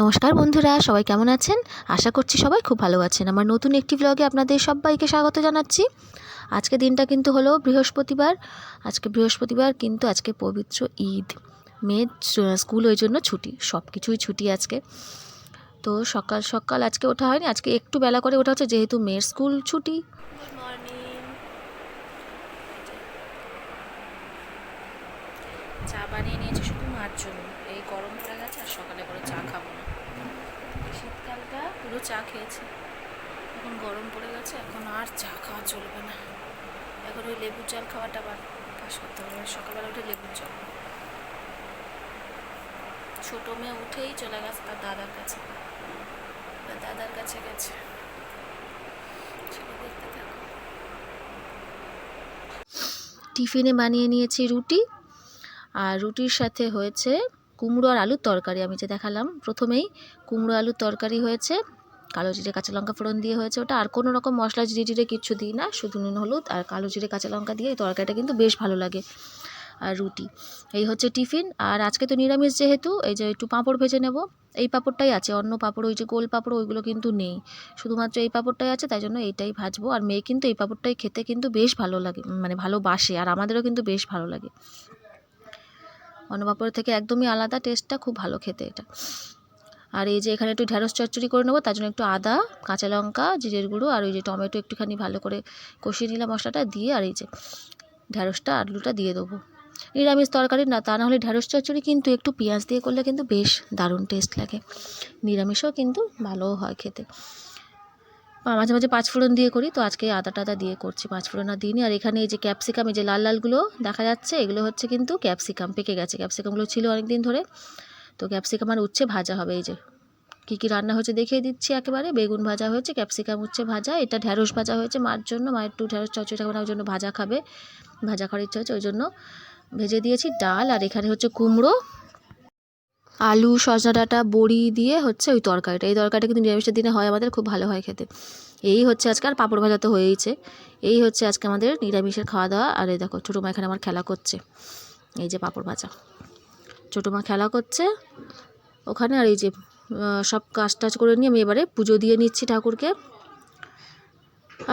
নমস্কার বন্ধুরা, সবাই কেমন আছেন? আশা করছি সবাই খুব ভালো আছেন। আমার নতুন একটি ব্লগে আপনাদের সবাইকে স্বাগত জানাচ্ছি। আজকে দিনটা কিন্তু হলো বৃহস্পতিবার। আজকে বৃহস্পতিবার কিন্তু আজকে পবিত্র ঈদ। মেয়ের স্কুল ওই জন্য ছুটি সব কিছুই ছুটি আজকে। তো সকাল সকাল আজকে ওঠা হয়নি, আজকে একটু বেলা করে ওঠা হচ্ছে, যেহেতু মেয়ের স্কুল ছুটি। চা বানিয়ে নিয়েছি শুধু মার জন্য এই গরম পড়ে গেছে আর সকালে করে চা খাব না এই শীতকালটা পুরো চা খেয়েছি। এখন গরম পড়ে গেছে, এখন আর চা খাওয়া চলবে না। এখন ওই লেবুর জল খাওয়াটা আবার পাস করতে হবে। সকালবেলা উঠে লেবুর জল। ছোটো মেয়ে উঠেই চলে গেছে তার দাদার কাছে। তার দাদার কাছে গেছে। টিফিনে বানিয়ে নিয়েছি রুটি। আর রুটির সাথে হয়েছে কুমড়ো আর আলুর তরকারি। আমি যে দেখালাম প্রথমেই কুমড়ো আলুর তরকারি হয়েছে। কালো জিরে, কাঁচা লঙ্কা ফোড়ন দিয়ে হয়েছে ওটা। আর কোনো রকম মশলা, জিরে জিরে কিচ্ছু দিই না, শুধু নুন, হলুদ আর কালো জিরে, কাঁচা লঙ্কা দিয়ে এই তরকারিটা কিন্তু বেশ ভালো লাগে আর রুটি। এই হচ্ছে টিফিন। আর আজকে তো নিরামিষ যেহেতু, এই যে একটু পাঁপড় ভেজে নেব। এই পাঁপড়টাই আছে, অন্য পাঁপড়, ওই যে গোল পাঁপড়, ওইগুলো কিন্তু নেই। শুধুমাত্র এই পাঁপড়টাই আছে, তাই জন্য এইটাই ভাজবো। আর মেয়ে কিন্তু এই পাঁপড়টাই খেতে কিন্তু বেশ ভালো লাগে মানে ভালোবাসে আর আমাদেরও কিন্তু বেশ ভালো লাগে। অন্য পাঁপড় থেকে একদমই আলাদা, টেস্টটা খুব ভালো খেতে এটা। আর এই যে এখানে একটু ঢ্যাঁড়স চচ্চড়ি করে নেব, তার জন্য একটু আদা, কাঁচা লঙ্কা, জিরের গুঁড়ো আর ওই যে টমেটো একটুখানি ভালো করে কষিয়ে নিলাম মশলাটা দিয়ে আর এই যে ঢ্যাঁড়সটা আলুটা দিয়ে দেবো। নিরামিষ তরকারি না, তা না হলে ঢ্যাঁড়স চচ্চড়ি কিন্তু একটু পেঁয়াজ দিয়ে করলে কিন্তু বেশ দারুণ টেস্ট লাগে। নিরামিষও কিন্তু ভালোও হয় খেতে। মাঝে মাঝে পাঁচফোড়ন দিয়ে করি, তো আজকে আদা টাদা দিয়ে করছি পাঁচফোড়ন আর দিইনি। আর এখানে এই যে ক্যাপসিকাম, এই যে লাল লালগুলো দেখা যাচ্ছে, এগুলো হচ্ছে কিন্তু ক্যাপসিকাম, পেকে গেছে। ক্যাপসিকামগুলো ছিল অনেক দিন ধরে। তো ক্যাপসিকাম আর উচ্ছে ভাজা হবে, এই যে। কী কী রান্না হয়েছে দেখিয়ে দিচ্ছি একেবারে। বেগুন ভাজা হয়েছে, ক্যাপসিকাম উচ্ছে ভাজা, এটা ঢ্যাঁড়স ভাজা হয়েছে মার জন্য। মায়ের একটু ঢ্যাঁড়স চচ্চড়ি খাবে না, ওই জন্য ভাজা খাবে। ভাজা খাওয়ার ইচ্ছা হচ্ছে ওই জন্য ভেজে দিয়েছি ডাল, আর এখানে হচ্ছে কুমড়ো, আলু, সজনা ডাঁটা, বড়ি দিয়ে হচ্ছে ওই তরকারিটা। এই তরকারিটা কিন্তু নিরামিষের দিনে হয় আমাদের, খুব ভালো হয় খেতে। এই হচ্ছে আজকে আর পাঁপড় ভাজা তো হয়েইছে। এই হচ্ছে আজকে আমাদের নিরামিষের খাওয়া দাওয়া। আর এই দেখো, ছোটো মা এখানে আমার খেলা করছে। এই যে পাঁপড় ভাজা। ছোটো মা খেলা করছে। ওখানে আর এই যে সব কাজ টাজ করে নিয়ে আমি এবারে পুজো দিয়ে নিচ্ছি ঠাকুরকে।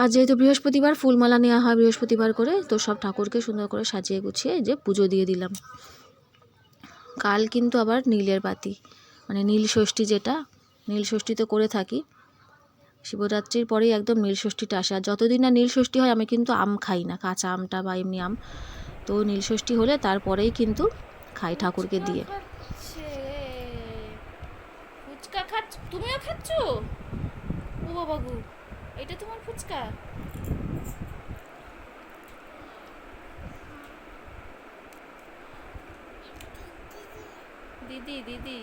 আর যেহেতু বৃহস্পতিবার ফুলমালা নেওয়া হয় বৃহস্পতিবার করে, তো সব ঠাকুরকে সুন্দর করে সাজিয়ে গুছিয়ে যে পুজো দিয়ে দিলাম। কাল কিন্তু আবার নীলের বাতি মানে নীল ষষ্ঠী যেটা, নীল ষষ্ঠী তো করে থাকি। শিবরাত্রির পরেই একদম নীল ষষ্ঠীটা আসে। আর যতদিন না নীল ষষ্ঠী হয়, আমি কিন্তু আম খাই না, কাঁচা আমটা বা এমনি আম। তো নীল ষষ্ঠী হলে তারপরেই কিন্তু খাই ঠাকুরকে দিয়ে। ফুচকা খাচ্ছ। তুমিও খাচ্ছ? ও বাবা এটা তোমার ফুচকা? দিদি দিদি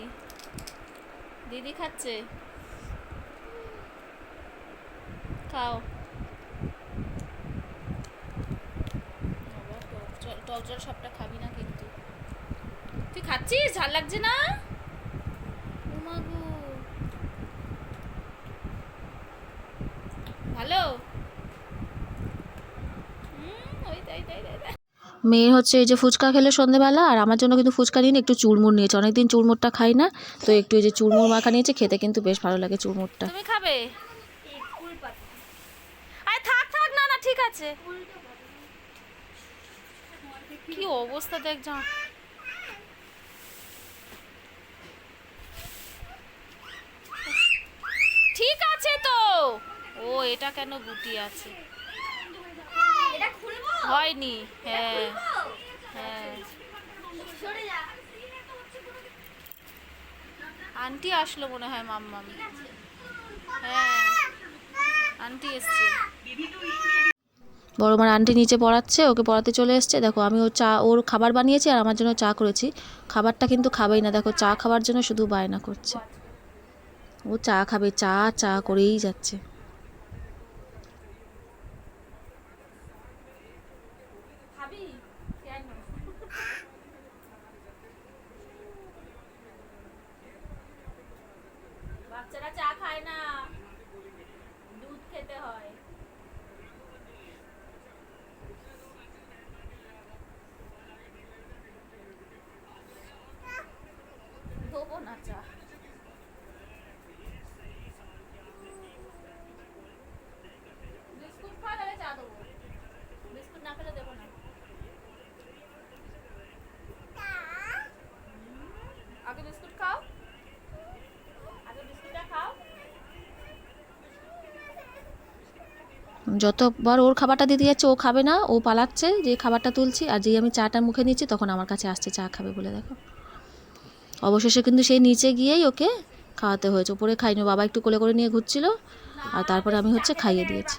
দিদি খাচ্ছে। খাও। টক জল সবটা খাবি না তুই খাচ্ছিস? ঝাল লাগছে না? ভালো? ওই তাই তাই তাই তাই। মেয়ে হচ্ছে এই যে ফুচকা খেলে সন্ধেবেলা আর আমার জন্য কিন্তু ফুচকা নিয়ে একটু চুরমুর নিয়েছে। অনেকদিন চুরমুরটা খাই না তো একটু এই যে চুরমুর মাখা নিয়েছে খেতে কিন্তু বেশ ভালো লাগে চুরমুরটা। তুমি খাবে? আরে থাক থাক না না ঠিক আছে। কি অবস্থা দেখ যা ঠিক আছে তো ও এটা কেন গুটি আছে? হয়নি হ্যাঁ হ্যাঁ। আন্টি আসলো মনে হয় মাম্মাম। হ্যাঁ আন্টি এসছে। বড় মার আন্টি নিচে পড়াচ্ছে ওকে পড়াতে চলে এসছে। দেখো আমি ও চা ওর খাবার বানিয়েছি আর আমার জন্য চা করেছি। খাবারটা কিন্তু খাবেই না। দেখো চা খাওয়ার জন্য শুধু বায়না করছে। ও চা খাবে চা চা করেই যাচ্ছে খাবি কেন বাচ্চারা চা খায় না দুধ খেতে হয় দেবো না চা যতবার ওর খাবারটা দিতে যাচ্ছে, ও খাবে না, ও পালাচ্ছে, যে খাবারটা তুলছি আর যেই আমি চাটা মুখে নিচ্ছি, তখন আমার কাছে আসছে, চা খাবে বলে দেখো। অবশেষে কিন্তু সেই নিচে গিয়েই ওকে খাওয়াতে হয়েছে। ওপরে খাইনি বাবা একটু কোলে করে নিয়ে ঘুরছিল আর তারপরে আমি হচ্ছে খাইয়ে দিয়েছি।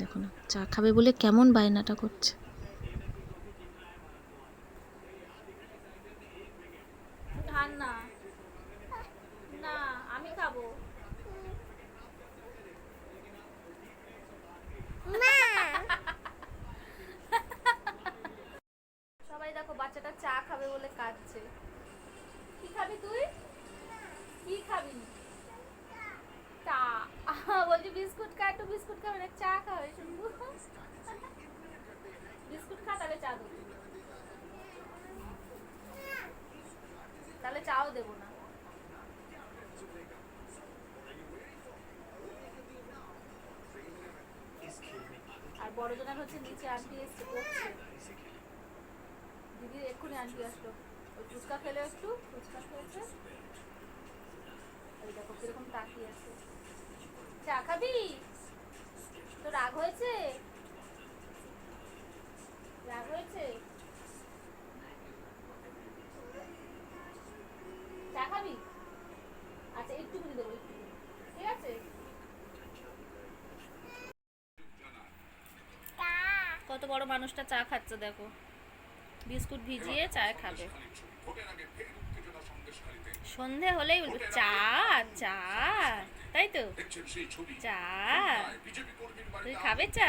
দেখো না, চা খাবে বলে কেমন বায়নাটা করছে ধান না না আমি খাব সবাই দেখো বাচ্চাটা চা খাবে বলে কাঁদছে কি খাবি তুই কি খাবি চা বলছি বিস্কুট খা একটু বিস্কুট খাবে না চা খাবে শুনবু বিস্কুট খা তাহলে চা দেবো তাহলে চাও দেবো না আর বড়জনের হচ্ছে নিচে আন্টি এসছে দিদির এক্ষুনি আন্টি আসলো। ওই ফুচকা খেলে একটু, ফুচকা খেয়েছে। ওই দেখো কীরকম তাকিয়ে আছে। চা খাবি? তো রাগ হয়েছে? রাগ হয়েছে? চা খাবি? আচ্ছা একটুখানি দেবো একটু ঠিক আছে? বড় মানুষটা চা খাচ্ছে দেখো। বিস্কুট ভিজিয়ে চায় খাবে। সন্ধে হলেই বলবে চা চা তাই তো? চা। তুই খাবে চা?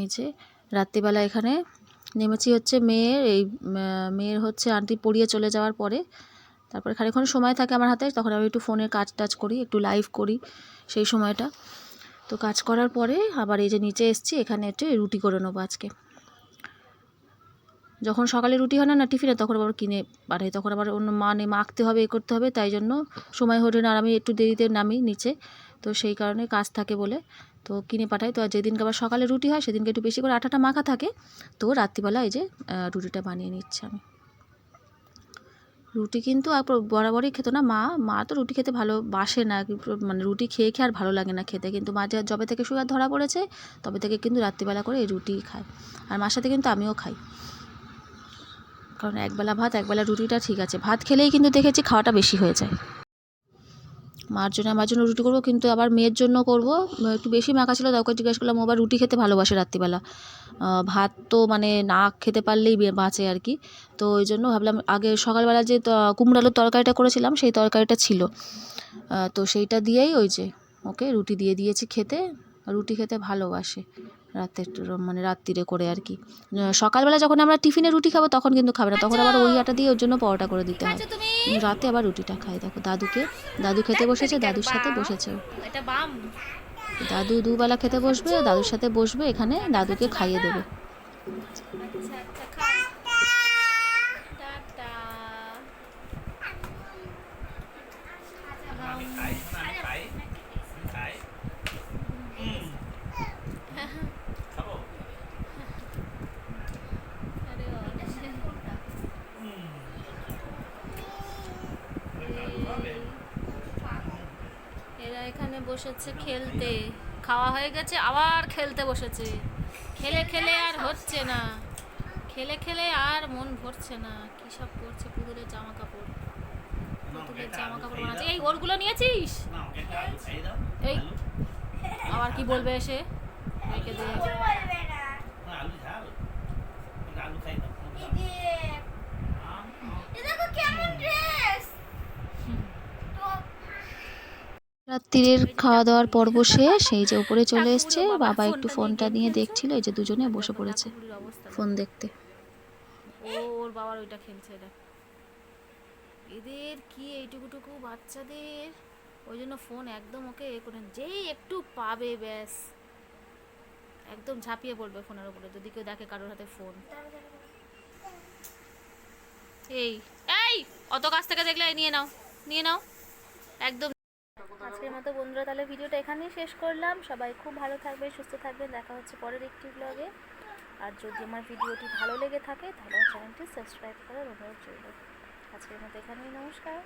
এই যে রাত্রিবেলা এখানে নেমেছি হচ্ছে মেয়ের এই মেয়ের হচ্ছে আন্টি পড়িয়ে চলে যাওয়ার পরে। তারপরে খানিক্ষণ সময় থাকে আমার হাতে তখন আমি একটু ফোনের কাজ টাজ করি একটু লাইভ করি সেই সময়টা। তো কাজ করার পরে আবার এই যে নিচে এসছি, এখানে একটু রুটি করে নেব আজকে। যখন সকালে রুটি হয় না না টিফিনে, তখন আবার কিনে পাঠাই তখন আবার অন্য মানে মাখতে হবে, এ করতে হবে, তাই জন্য সময় হয়ে না আর আমি একটু দেরিতে নামি নিচে, তো সেই কারণে কাজ থাকে বলে তো কিনে পাঠাই। তো আর যেদিনকে আবার সকালে রুটি হয়, সেদিনকে একটু বেশি করে আটাটা মাখা থাকে, তো রাত্রিবেলা এই যে রুটিটা বানিয়ে নিচ্ছি আমি। রুটি কিন্তু আর বরাবরই খেতো না। মা মা তো রুটি খেতে ভালো বাসে না মানে রুটি খেয়ে খেয়ে আর ভালো লাগে না খেতে। কিন্তু মা যে, যবে থেকে সুগার ধরা পড়েছে, তবে থেকে কিন্তু রাত্রিবেলা করে এই রুটি খায়। আর মার সাথে কিন্তু আমিও খাই। কারণ একবেলা ভাত, একবেলা রুটিটা ঠিক আছে। ভাত খেলেই কিন্তু দেখেছি খাওয়াটা বেশি হয়ে যায়। মার জন্য, আমার জন্য রুটি করব, কিন্তু আবার মেয়ের জন্য করব। একটু বেশি মাখা ছিল তাকে জিজ্ঞেস করলাম, ও আবার রুটি খেতে ভালোবাসে রাত্রিবেলা। ভাত তো মানে না খেতে পারলেই বাঁচে আর কি। তো ওই জন্য ভাবলাম আগে সকালবেলা যে কুমড়ো আলুর তরকারিটা করেছিলাম সেই তরকারিটা ছিল। তো সেইটা দিয়েই ওই যে ওকে রুটি দিয়ে দিয়েছি খেতে। রুটি খেতে ভালোবাসে রাতের মানে রাত্রিরে করে আর কি। সকালবেলা যখন আমরা টিফিনে রুটি খাব তখন কিন্তু খাবে না তখন আবার ওই আটা দিয়ে ওর জন্য পরোটা করে দিতে হয়। আচ্ছা রাতে আবার রুটিটা খাই। দেখো দাদুকে দাদু খেতে বসেছে দাদুর সাথে বসেছে। এটা বাম। দাদু দুবেলা খেতে বসবে দাদুর সাথে বসবে এখানে দাদুকে খাইয়ে দেবে। আচ্ছা আচ্ছা খাও টাটা আরে বাবা। এরা এখানে বসেছে খেলতে। খাওয়া হয়ে গেছে, আবার খেলতে বসেছে। খেলে খেলে আর হচ্ছে না। খেলে খেলে আর মন ভরছে না। কি সব করছে পুতুলের জামা কাপড় পুতুলের জামা কাপড় বানাচ্ছে। এই ওরগুলো নিয়েছিস? এই, আবার কি বলবে এসে? রেখে দে। রাত্রির খাওয়া দাওয়ার পর্ব শেষ সেই যে উপরে চলে এসছে, বাবা একটু ফোনটা নিয়ে দেখছিল, এই যে দুজনে বসে পড়েছে ফোন দেখতে। ওর বাবার ওইটা খেলছে দেখ এদের কি এইটুকুটুকু বাচ্চাদের? ওই জন্য ফোন একদম ওকে এ করে যেই একটু পাবে, ব্যাস। একদম ঝাঁপিয়ে পড়বে ফোনের উপরে, যদি কেউ দেখে কারোর হাতে ফোন। এই এই, অত কাছ থেকে দেখলে নিয়ে নাও নিয়ে নাও। একদম আজকের মতো বন্ধুরা তাহলে ভিডিওটা এখানেই শেষ করলাম। সবাই খুব ভালো থাকবে সুস্থ থাকবেন। দেখা হচ্ছে পরের একটি ব্লগে আর যদি আমার ভিডিওটি ভালো লেগে থাকে, তাহলে চ্যানেলটি সাবস্ক্রাইব করার অনুরোধ রইল। আজকের মতো এখানেই নমস্কার।